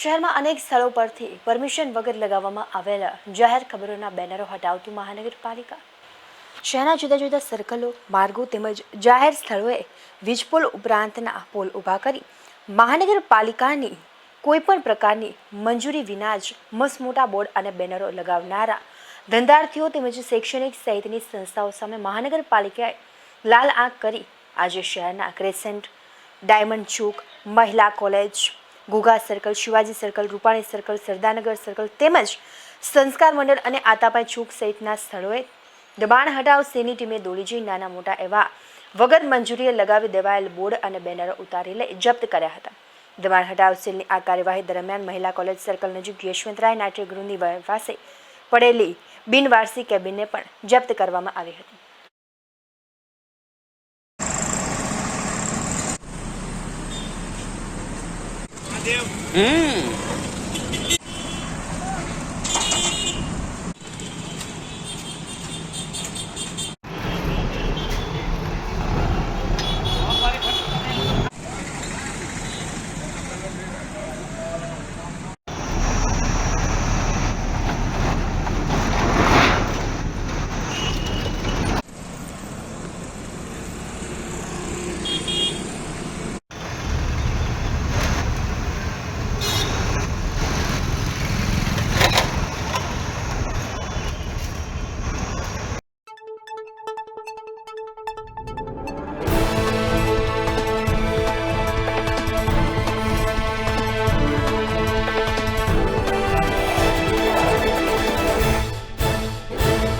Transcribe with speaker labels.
Speaker 1: શહેરમાં અનેક સ્થળો પરથી પરમિશન વગર લગાવવામાં આવેલા જાહેર ખબરોના બેનરો હટાવતું મહાનગરપાલિકા. શહેરના જુદા જુદા સર્કલો, માર્ગો તેમજ જાહેર સ્થળોએ વીજપોલ ઉપરાંતના પોલ ઊભા કરી મહાનગરપાલિકાની કોઈપણ પ્રકારની મંજૂરી વિના જ મસમોટા બોર્ડ અને બેનરો લગાવનારા ધંધાર્થીઓ તેમજ શૈક્ષણિક સહિતની સંસ્થાઓ સામે મહાનગરપાલિકાએ લાલ આંખ કરી આજે શહેરના ક્રેસેન્ટ, ડાયમંડ ચોક, મહિલા college Ghogha circle, Shivaji circle, Rupani circle, Sardarnagar circle તેમજ સંસ્કાર મંડળ અને આતાપાઈ ચોક સહિતના સ્થળોએ દબાણ હટાવ સેની ટીમે દોડી જઈ નાના મોટા એવા વગર મંજૂરીએ લગાવી દેવાયેલ બોર્ડ અને બેનરો ઉતારી લઈ જપ્ત કર્યા હતા. દબાણ હટાવ સેલની આ કાર્યવાહી દરમિયાન મહિલા કોલેજ સર્કલ નજીક યશવંતરાય નાટ્યગૃહની પાસે પડેલી બિનવારસી કેબિનને પણ જપ્ત કરવામાં આવી હતી.
Speaker 2: I do. Mmm.